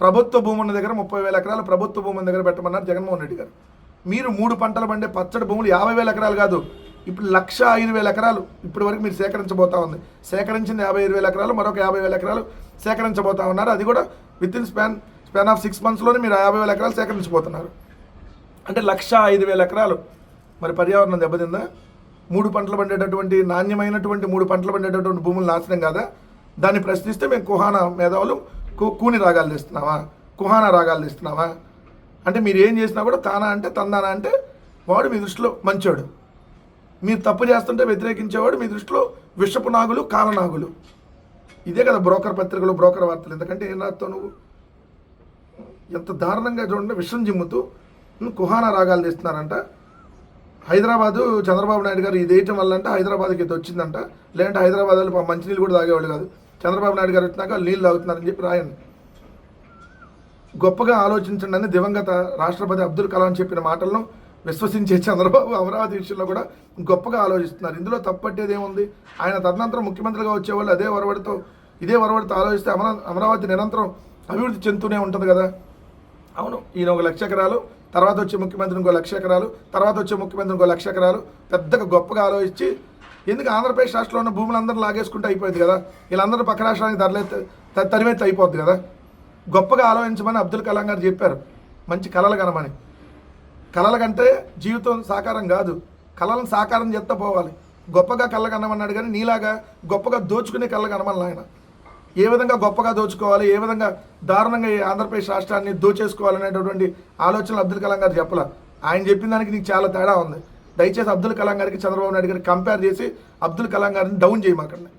ప్రభుత్వ భూముల దగ్గర ముప్పై వేల ఎకరాలు ప్రభుత్వ భూముల దగ్గర పెట్టమన్నారు జగన్మోహన్ రెడ్డి గారు. మీరు మూడు పంటలు పండే పచ్చడి భూములు యాభై వేల ఎకరాలు కాదు. ఇప్పుడు లక్ష ఐదు వేల ఎకరాలు ఇప్పటి వరకు మీరు సేకరించబోతా ఉంది. సేకరించింది యాభై ఐదు వేల ఎకరాలు మరొక యాభై వేల ఎకరాలు సేకరించబోతా ఉన్నారు. అది కూడా with in span span of six మంత్స్లోనే మీరు యాభై వేల ఎకరాలు సేకరించబోతున్నారు. అంటే లక్ష ఐదు వేల ఎకరాలు. మరి పర్యావరణం దెబ్బతిందా? మూడు పంటలు పండేటటువంటి నాణ్యమైనటువంటి మూడు పంటలు పండేటటువంటి భూములు నాశనం కాదా? దాన్ని ప్రశ్నిస్తే మేము కుహానా మేధావులు కూని రాగాలు తీస్తున్నావా కుహానా రాగాలు తీస్తున్నావా అంటే మీరు ఏం చేసినా కూడా తానా అంటే తందానా అంటే వాడు మీ దృష్టిలో మంచోడు. మీరు తప్పు చేస్తుంటే వ్యతిరేకించేవాడు మీ దృష్టిలో విషపు నాగులు కాలనాగులు ఇదే కదా బ్రోకర్ పత్రికలు బ్రోకర్ వార్తలు. ఎందుకంటే ఏం రాస్తావు నువ్వు? ఎంత దారుణంగా చూడండి విషం జిమ్ముతూ ఉమ్, కుహానా రాగాలు తీస్తున్నారంట. హైదరాబాదు చంద్రబాబు నాయుడు గారు ఇది వేయటం వల్ల అంటే హైదరాబాద్కి ఇది వచ్చిందంట. లేదంటే హైదరాబాద్ వాళ్ళు మంచినీళ్ళు కూడా తాగేవాళ్ళు కాదు. చంద్రబాబు నాయుడు గారు వచ్చినాక నీళ్ళు తాగుతున్నారని చెప్పి రాయండి. గొప్పగా ఆలోచించండి అని దివంగత రాష్ట్రపతి అబ్దుల్ కలాం చెప్పిన మాటలను విశ్వసించే చంద్రబాబు అమరావతి విషయంలో కూడా గొప్పగా ఆలోచిస్తున్నారు. ఇందులో తప్పట్టేది ఏముంది? ఆయన తదనంతరం ముఖ్యమంత్రిగా వచ్చేవాళ్ళు అదే వరవడితో ఇదే వరవడితో ఆలోచిస్తే అమరా అమరావతి నిరంతరం అభివృద్ధి చెందుతూనే ఉంటుంది కదా? అవును ఈయన ఒక లక్ష ఎకరాలు తర్వాత వచ్చే ముఖ్యమంత్రి ఇంకో లక్ష ఎకరాలు తర్వాత వచ్చే ముఖ్యమంత్రి ఇంకో లక్ష ఎకరాలు పెద్దగా గొప్పగా ఆలోచించి ఎందుకు ఆంధ్రప్రదేశ్ రాష్ట్రంలో ఉన్న భూములందరూ లాగేసుకుంటే అయిపోయింది కదా? వీళ్ళందరూ పక్క రాష్ట్రానికి ధరలెత్తి త- తరిమెత్తి అయిపోద్ది కదా? గొప్పగా ఆలోచించమని అబ్దుల్ కలాం గారు చెప్పారు. మంచి కళలు కనమని. కళల కంటే జీవితం సాకారం కాదు. కళలను సాకారం చేస్తా పోవాలి. గొప్పగా కళ్ళ కనమన్నాడు కానీ నీలాగా గొప్పగా దోచుకునే కళ్ళ కనమని ఆయన. ఏ విధంగా గొప్పగా దోచుకోవాలి ఏ విధంగా దారుణంగా ఈ ఆంధ్రప్రదేశ్ రాష్ట్రాన్ని దోచేసుకోవాలనేటటువంటి ఆలోచనలు అబ్దుల్ కలాం గారు చెప్పాల. ఆయన చెప్పిన దానికి నీకు చాలా తేడా ఉంది. దయచేసి అబ్దుల్ కలాం గారికి చంద్రబాబు నాయుడు గారికి కంపేర్ చేసి అబ్దుల్ కలాం గారిని డౌన్ చేయమాకండి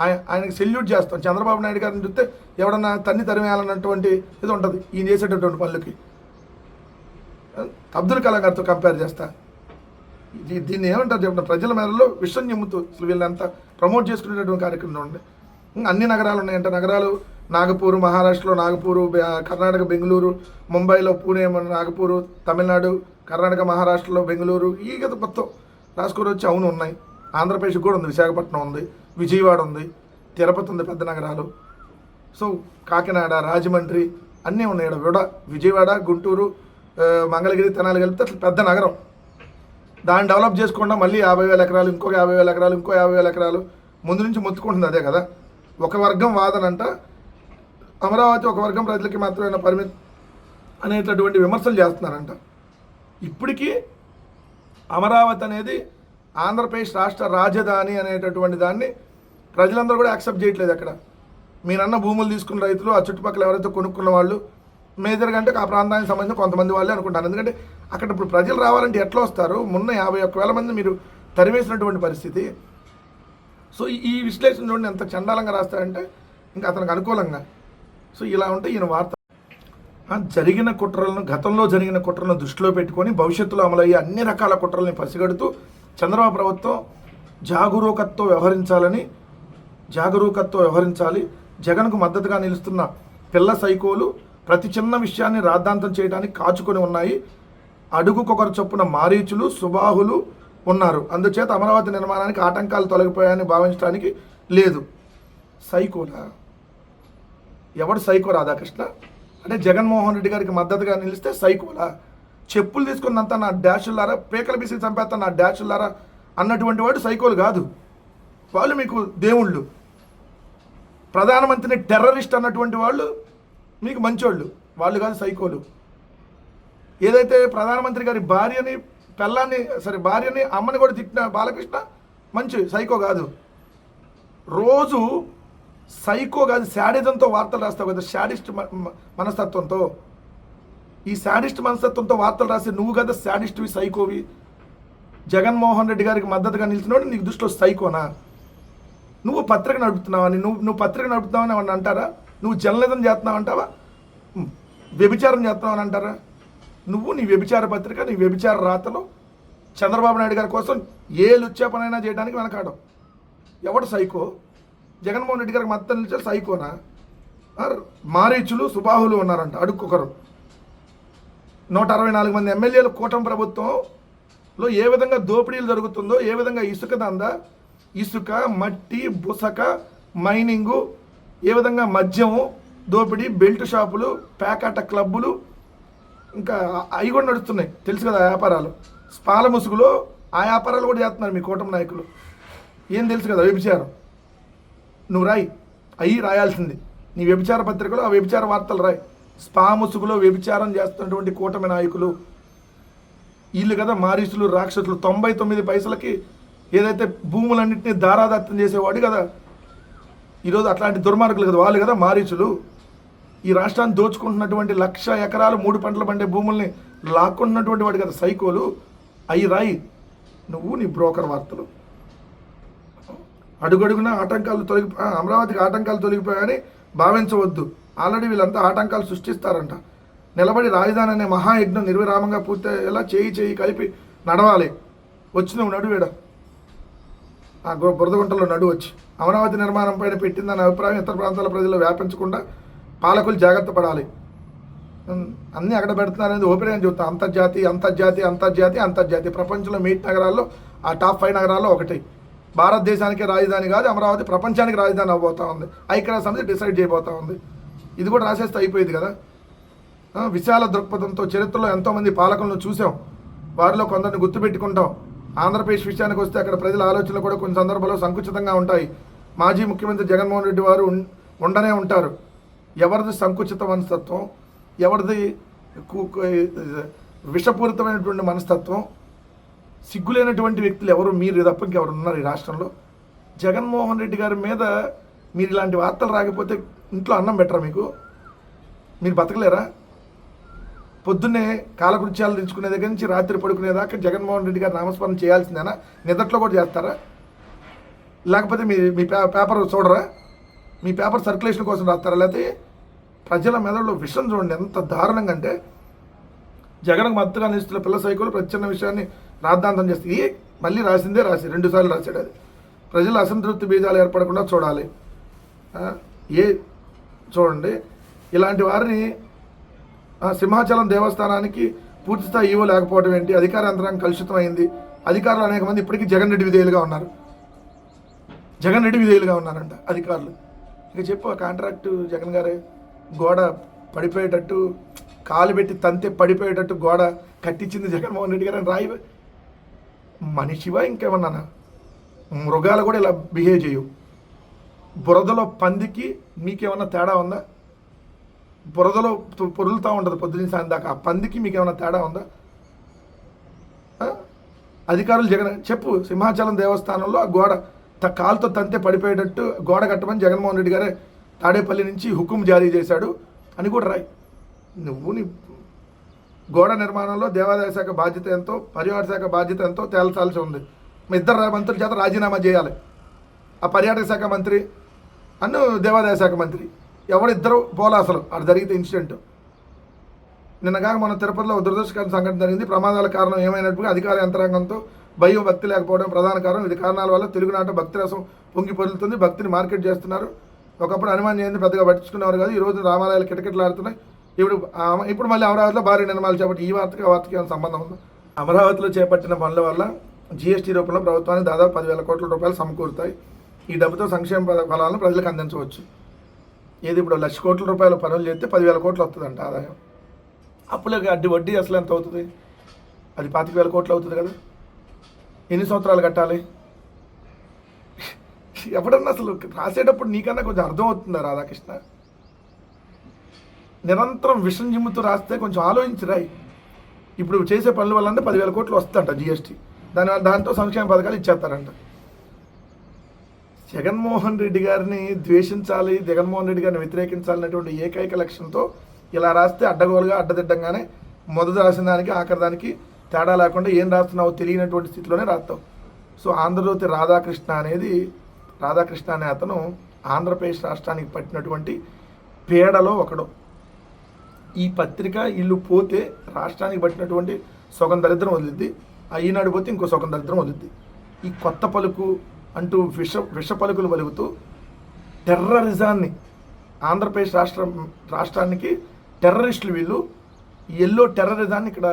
ఆయన ఆయనకి సెల్యూట్ చేస్తాం. చంద్రబాబు నాయుడు గారిని చూస్తే ఎవడన్నా తన్ని తరిమేయాలన్నటువంటి ఇది ఉంటుంది ఈయన చేసేటటువంటి పనులకి. అబ్దుల్ కలాం గారితో కంపేర్ చేస్తా. ఇది దీన్ని ఏమంటారు చెప్పండి? ప్రజల మేరలో విషయం చెమ్ముతూ వీళ్ళంతా ప్రమోట్ చేసుకునేటటువంటి కార్యక్రమం ఉండే. అన్ని నగరాలు ఉన్నాయంట. నగరాలు నాగపూర్ మహారాష్ట్రలో నాగపూర్ కర్ణాటక బెంగళూరు ముంబైలో పూణే నాగపూరు తమిళనాడు కర్ణాటక మహారాష్ట్రలో బెంగళూరు ఈ గత మొత్తం రాసుకొని వచ్చి అవును ఉన్నాయి. ఆంధ్రప్రదేశ్ కూడా ఉంది విశాఖపట్నం ఉంది విజయవాడ ఉంది తిరుపతి ఉంది పెద్ద నగరాలు. సో కాకినాడ రాజమండ్రి అన్నీ ఉన్నాయి ఇక్కడ విడ విజయవాడ గుంటూరు మంగళగిరి తెనాలి కలిపితే అట్లా పెద్ద నగరం. దాన్ని డెవలప్ చేసుకుండా మళ్ళీ యాభై వేల ఎకరాలు ఇంకొక యాభై వేల ఎకరాలు ఇంకో యాభై వేల ఎకరాలు ముందు నుంచి మొత్తుకుంటుంది అదే కదా. ఒక వర్గం వాదనంట అమరావతి ఒక వర్గం ప్రజలకి మాత్రమే పరిమితి అనేటటువంటి విమర్శలు చేస్తున్నారంట. ఇప్పటికీ అమరావతి అనేది ఆంధ్రప్రదేశ్ రాష్ట్ర రాజధాని అనేటటువంటి దాన్ని ప్రజలందరూ కూడా యాక్సెప్ట్ చేయట్లేదు అక్కడ. మీరన్న భూములు తీసుకున్న రైతులు ఆ చుట్టుపక్కల ఎవరైతే కొనుక్కున్న వాళ్ళు మేజర్గా అంటే ఆ ప్రాంతానికి సంబంధించిన కొంతమంది వాళ్ళే అనుకుంటారు. ఎందుకంటే అక్కడ ఇప్పుడు ప్రజలు రావాలంటే ఎట్లా వస్తారు? మొన్న యాభై ఒక్క వేల మంది మీరు తరివేసినటువంటి పరిస్థితి. సో ఈ- విశ్లేషణ చూడండి ఎంత చండాలంగా రాస్తారంటే ఇంకా అతనికి అనుకూలంగా. సో ఇలా ఉంటే ఈయన వార్త. జరిగిన కుట్రలను గతంలో జరిగిన కుట్రలను దృష్టిలో పెట్టుకొని భవిష్యత్తులో అమలయ్యే అన్ని రకాల కుట్రల్ని పసిగడుతూ చంద్రబాబు ప్రభుత్వం జాగరూకతతో వ్యవహరించాలని జాగరూకతతో వ్యవహరించాలి జగన్కు మద్దతుగా నిలుస్తున్న పిల్ల సైకోలు ప్రతి చిన్న విషయాన్ని రాద్ధాంతం చేయడానికి కాచుకొని ఉన్నాయి. అడుగుకొకరు చొప్పున మారీచులు సుబాహులు ఉన్నారు. అందుచేత అమరావతి నిర్మాణానికి ఆటంకాలు తొలగిపోయాయని భావించడానికి లేదు. సైకోలా? ఎవడు సైకో రాధాకృష్ణ? అంటే జగన్మోహన్ రెడ్డి గారికి మద్దతుగా నిలిస్తే సైకోలా? చెప్పులు తీసుకున్నంత నా డాషుల్లారా పేకల బిసి చంపేస్తా నా డాషుల్లారా అన్నటువంటి వాడు సైకోలు కాదు. వాళ్ళు మీకు దేవుళ్ళు. ప్రధానమంత్రిని టెర్రరిస్ట్ అన్నటువంటి వాళ్ళు మీకు మంచోళ్ళు. వాళ్ళు కాదు సైకోలు. ఏదైతే ప్రధానమంత్రి గారి భార్యని పెళ్ళాన్ని సరే భార్యని అమ్మని కూడా తిట్టిన బాలకృష్ణ మంచి సైకో కాదు. రోజు సైకో కాదు శాడిజంతో వార్తలు రాస్తావు కదా శాడిస్ట్ మనస్తత్వంతో. ఈ శాడిస్ట్ మనస్తత్వంతో వార్తలు రాసి నువ్వు కదా శాడిస్ట్వి సైకోవి. జగన్మోహన్ రెడ్డి గారికి మద్దతుగా నిలిచినోడు నీకు దృష్టిలో సైకోనా? నువ్వు పత్రిక నడుపుతున్నావని నువ్వు నువ్వు పత్రిక నడుపుతున్నావని అంటారా? నువ్వు జర్నలిజం చేస్తున్నావు అంటావా వ్యభిచారం వ్యభిచారం చేస్తున్నావని అంటారా? నువ్వు నీ వ్యభిచార పత్రిక నీ వ్యభిచార రాతలు చంద్రబాబు నాయుడు గారి కోసం ఏ లుచ్చేపనైనా చేయడానికి వెనకాడవు ఎవడు సైకో? జగన్మోహన్ రెడ్డి గారికి మద్దతు నిలిచారు సైకోనా? మారీచులు సుబాహులు ఉన్నారంట అడుక్కొకరు. నూట అరవై నాలుగు మంది ఎమ్మెల్యేలు కూటమి ప్రభుత్వంలో ఏ విధంగా దోపిడీలు జరుగుతుందో ఏ విధంగా ఇసుక దంద ఇసుక మట్టి బుసక మైనింగు ఏ విధంగా మద్యము దోపిడీ బెల్ట్ షాపులు ప్యాకాట క్లబ్బులు ఇంకా అవి కూడా నడుస్తున్నాయి. తెలుసు కదా ఆ వ్యాపారాలు. స్పాల ముసుగులో ఆ వ్యాపారాలు కూడా చేస్తున్నారు మీ కూటమి నాయకులు. ఏం తెలుసు కదా వ్యభిచారం. నువ్వు రాయి. అవి రాయాల్సింది. నీ వ్యభిచార పత్రికలో ఆ వ్యభిచార వార్తలు రాయి. స్పా ముసుగులో వ్యభిచారం చేస్తున్నటువంటి కూటమి నాయకులు. వీళ్ళు కదా మారీసులు రాక్షసులు. తొంభై తొమ్మిది పైసలకి ఏదైతే భూములన్నింటినీ దారాదత్తం చేసేవాడు కదా. ఈరోజు అట్లాంటి దుర్మార్గులు కదా వాళ్ళు కదా మారీసులు. ఈ రాష్ట్రాన్ని దోచుకుంటున్నటువంటి లక్ష ఎకరాలు మూడు పంటలు పండే భూముల్ని లాక్కుంటున్నటువంటి వాడు కదా సైకోలు. అయి రాయి నువ్వు నీ బ్రోకర్ వార్తలు. అడుగడుగున ఆటంకాలు తొలగి అమరావతికి ఆటంకాలు తొలగిపోయాయని భావించవద్దు. ఆల్రెడీ వీళ్ళంతా ఆటంకాలు సృష్టిస్తారంట. నిలబడి రాజధాని అనే మహాయజ్ఞం నిర్విరామంగా పూర్తయ్యేలా చేయి చేయి కలిపి నడవాలి. వచ్చి నువ్వు ఆ బురదగుంటలో నడు వచ్చి. అమరావతి నిర్మాణం పైన పెట్టిందనే అభిప్రాయం ఇతర ప్రాంతాల ప్రజలు వ్యాపించకుండా పాలకులు జాగ్రత్త పడాలి. అన్నీ అక్కడ పెడుతున్నారనేది ఓపెన్గా చెబుతాను అంతర్జాతీయ అంతర్జాతీయ అంతర్జాతీయ అంతర్జాతీయ. ప్రపంచంలో మీట్ నగరాల్లో ఆ టాప్ ఫైవ్ నగరాల్లో ఒకటి. భారతదేశానికి రాజధాని కాదు అమరావతి ప్రపంచానికి రాజధాని అవబోతా ఉంది. ఐక్యరాజ్య సమితి డిసైడ్ చేయబోతా ఉంది. ఇది కూడా రాసేస్తే అయిపోయింది కదా. విశాల దృక్పథంతో చరిత్రలో ఎంతోమంది పాలకులను చూసాం. వారిలో కొందరిని గుర్తుపెట్టుకుంటాం. ఆంధ్రప్రదేశ్ విషయానికి వస్తే అక్కడ ప్రజల ఆలోచనలు కూడా కొన్ని సందర్భాల్లో సంకుచితంగా ఉంటాయి. మాజీ ముఖ్యమంత్రి జగన్మోహన్ రెడ్డి వారు ఉండనే ఉంటారు. ఎవరిది సంకుచిత మనస్తత్వం ఎవరిది విషపూరితమైనటువంటి మనస్తత్వం సిగ్గులేనటువంటి వ్యక్తులు ఎవరు మీరు తప్ప ఇంకెవరు ఉన్నారు ఈ రాష్ట్రంలో. జగన్మోహన్ రెడ్డి గారి మీద మీరు ఇలాంటి వార్తలు రాకపోతే ఇంట్లో అన్నం పెట్టరా మీకు? మీరు బతకలేరా? పొద్దున్నే కాలకృత్యాలు తెచ్చుకునే దగ్గర నుంచి రాత్రి పడుకునేదాకా జగన్మోహన్ రెడ్డి గారు నామస్మరణ చేయాల్సిందేనా? నిదట్లో కూడా చేస్తారా? లేకపోతే మీ మీ పే- పేపర్ చూడరా? మీ పేపర్ సర్క్యులేషన్ కోసం రాస్తారా? లేకపోతే ప్రజల మెదడులో విషం చూడండి ఎంత దారుణంగా అంటే జగన్ మద్దతుగా నిలుస్తున్న పిల్ల సైకులు ప్రచ్ఛన్న విషయాన్ని రాద్ధాంతం చేస్తే మళ్ళీ రాసిందే రాసి రెండుసార్లు రాశాడు అది. ప్రజల అసంతృప్తి బీజాలు ఏర్పడకుండా చూడాలి. ఏ చూడండి. ఇలాంటి వారిని సింహాచలం దేవస్థానానికి పూర్తి స్థాయి ఈవో లేకపోవడం ఏంటి? అధికార యంత్రాంగం కలుషితం అయింది. అధికారులు అనేక మంది ఇప్పటికీ జగన్ రెడ్డి విధేయులుగా ఉన్నారు. జగన్ రెడ్డి విధేయులుగా ఉన్నారంట అధికారులు. ఇక చెప్పు ఆ కాంట్రాక్టు జగన్ గారే గోడ పడిపోయేటట్టు కాలు పెట్టి తంతే పడిపోయేటట్టు గోడ కట్టించింది జగన్మోహన్ రెడ్డి గారు అని రాయి. మనిషివా ఇంకేమన్నా మృగాలు కూడా ఇలా బిహేవ్ చేయవు బురదలో పందికి మీకేమన్నా తేడా ఉందా? బురదలో పొరులుతూ ఉంటుంది పొద్దున్న సాయం దాకా. ఆ పందికి మీకు ఏమైనా తేడా ఉందా? అధికారులు జగన్ చెప్పు సింహాచలం దేవస్థానంలో ఆ గోడ త కాలుతో తంతే పడిపోయేటట్టు గోడ కట్టమని జగన్మోహన్ రెడ్డి గారే తాడేపల్లి నుంచి హుకుం జారీ చేశాడు అని కూడా రాయి. నువ్వు నీ గోడ నిర్మాణంలో దేవాదాయ శాఖ బాధ్యత ఎంతో పర్యాటక శాఖ బాధ్యత ఎంతో తేల్చాల్సి ఉంది. మీ ఇద్దరు మంత్రుల చేత రాజీనామా చేయాలి. ఆ పర్యాటక శాఖ మంత్రి అన్ను దేవాదాయ శాఖ మంత్రి. ఎవరిద్దరు పోలా అసలు. అది జరిగితే ఇన్సిడెంట్. నిన్నగా మన తిరుపతిలో ఒక సంఘటన జరిగింది. ప్రమాదాల కారణం ఏమైనట్టుగా అధికార యంత్రాంగంతో భయం భక్తి లేకపోవడం ప్రధాన కారణం. ఇది కారణాల వల్ల తెలుగునాట భక్తి రసం పొంగి పొదులుతుంది భక్తిని మార్కెట్ చేస్తున్నారు. ఒకప్పుడు హనుమాన్ జయంతి పెద్దగా పట్టించుకునేవారు కాదు ఈ రోజు రామాలయాలు కిటకిటలాడుతున్నాయి. ఇప్పుడు ఇప్పుడు మళ్ళీ అమరావతిలో భారీ నిర్మాణాలు చేపట్టి ఈ వార్తకి ఆ వార్తకి ఏమైనా సంబంధం ఉందా? అమరావతిలో చేపట్టిన పనుల వల్ల జీఎస్టీ రూపంలో ప్రభుత్వానికి దాదాపు పదివేల కోట్ల రూపాయలు సమకూరుతాయి. ఈ డబ్బుతో సంక్షేమ పద- ఫలాలను ప్రజలకు అందించవచ్చు. ఏది ఇప్పుడు లక్ష కోట్ల రూపాయల పనులు చేస్తే పదివేల కోట్లు వస్తుందంట ఆదాయం. అప్పులకి అడ్డి వడ్డీ అసలు ఎంత అవుతుంది? అది పాతిక వేల కోట్లు అవుతుంది కదా. ఎన్ని సంవత్సరాలు కట్టాలి? ఎప్పుడన్నా అసలు రాసేటప్పుడు నీకన్నా కొంచెం అర్థం అవుతుందా రాధాకృష్ణ? నిరంతరం విషం జిమ్ముతూ రాస్తే కొంచెం ఆలోచించి రాయి. ఇప్పుడు చేసే పనుల వల్ల అంటే పదివేల కోట్లు వస్తుందంట జిఎస్టీ దాని దాంతో సంక్షేమ పథకాలు ఇచ్చేస్తారంట. జగన్మోహన్ రెడ్డి గారిని ద్వేషించాలి జగన్మోహన్ రెడ్డి గారిని వ్యతిరేకించాలనేటువంటి ఏకైక లక్ష్యంతో ఇలా రాస్తే అడ్డగోలుగా అడ్డదిడ్డంగానే మొదట రాసిన దానికి ఆఖరి దానికి తేడా లేకుండా ఏం రాస్తున్నావో తెలియనటువంటి స్థితిలోనే రాస్తావు. సో ఆంధ్రజ్యోతి రాధాకృష్ణ అనేది రాధాకృష్ణ అనే అతను ఆంధ్రప్రదేశ్ రాష్ట్రానికి పట్టినటువంటి పేడలో ఒకడు. ఈ పత్రిక ఇల్లు పోతే రాష్ట్రానికి పట్టినటువంటి సొగం దరిద్రం వదిలిద్ది. ఈనాడు పోతే ఇంకో సొగం దరిద్రం వదిలిద్ది. ఈ కొత్త పలుకు అంటూ విష విష పలుకులు పలుకుతూ టెర్రరిజాన్ని ఆంధ్రప్రదేశ్ రాష్ట్రం రాష్ట్రానికి టెర్రరిస్టులు వీళ్ళు ఎల్లో టెర్రరిజాన్ని ఇక్కడ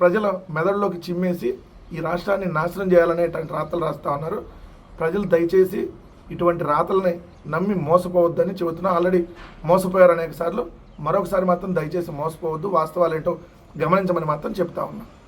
ప్రజల మెదడులోకి చిమ్మేసి ఈ రాష్ట్రాన్ని నాశనం చేయాలనేటువంటి రాతలు రాస్తా ఉన్నారు. ప్రజలు దయచేసి ఇటువంటి రాతల్ని నమ్మి మోసపోవద్దని చెబుతున్నా. ఆల్రెడీ మోసపోయారు అనేక సార్లు. మరొకసారి మాత్రం దయచేసి మోసపోవద్దు. వాస్తవాలు ఏంటో గమనించమని మాత్రం చెప్తా ఉన్నాను